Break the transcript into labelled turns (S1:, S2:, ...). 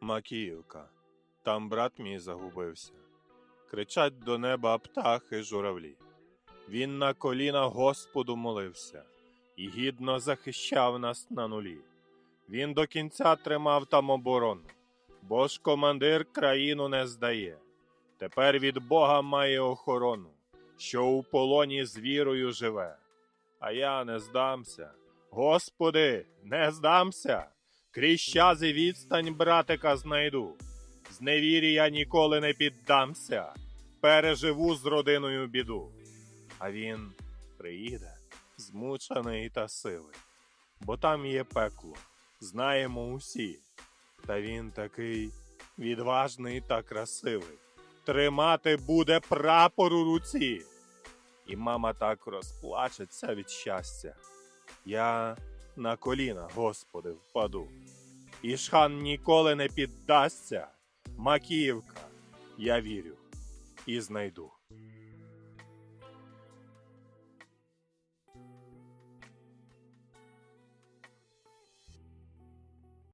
S1: Макіївка. Там брат мій загубився. Кричать до неба птахи журавлі. Він на коліна Господу молився і гідно захищав нас на нулі. Він до кінця тримав там оборону, бо ж командир країну не здає. Тепер від Бога має охорону, що у полоні з вірою живе. А я не здамся. Господи, не здамся. І відстань братика знайду. З невірі я ніколи не піддамся. Переживу з родиною біду. А він приїде, змучений та сивий, бо там є пекло, знаємо усі. Та він такий відважний та красивий. Тримати буде прапор у руці. І мама так розплачеться від щастя. Я на коліна, Господи, впаду. І шхан ніколи не піддасться. Макіївка, я вірю і знайду.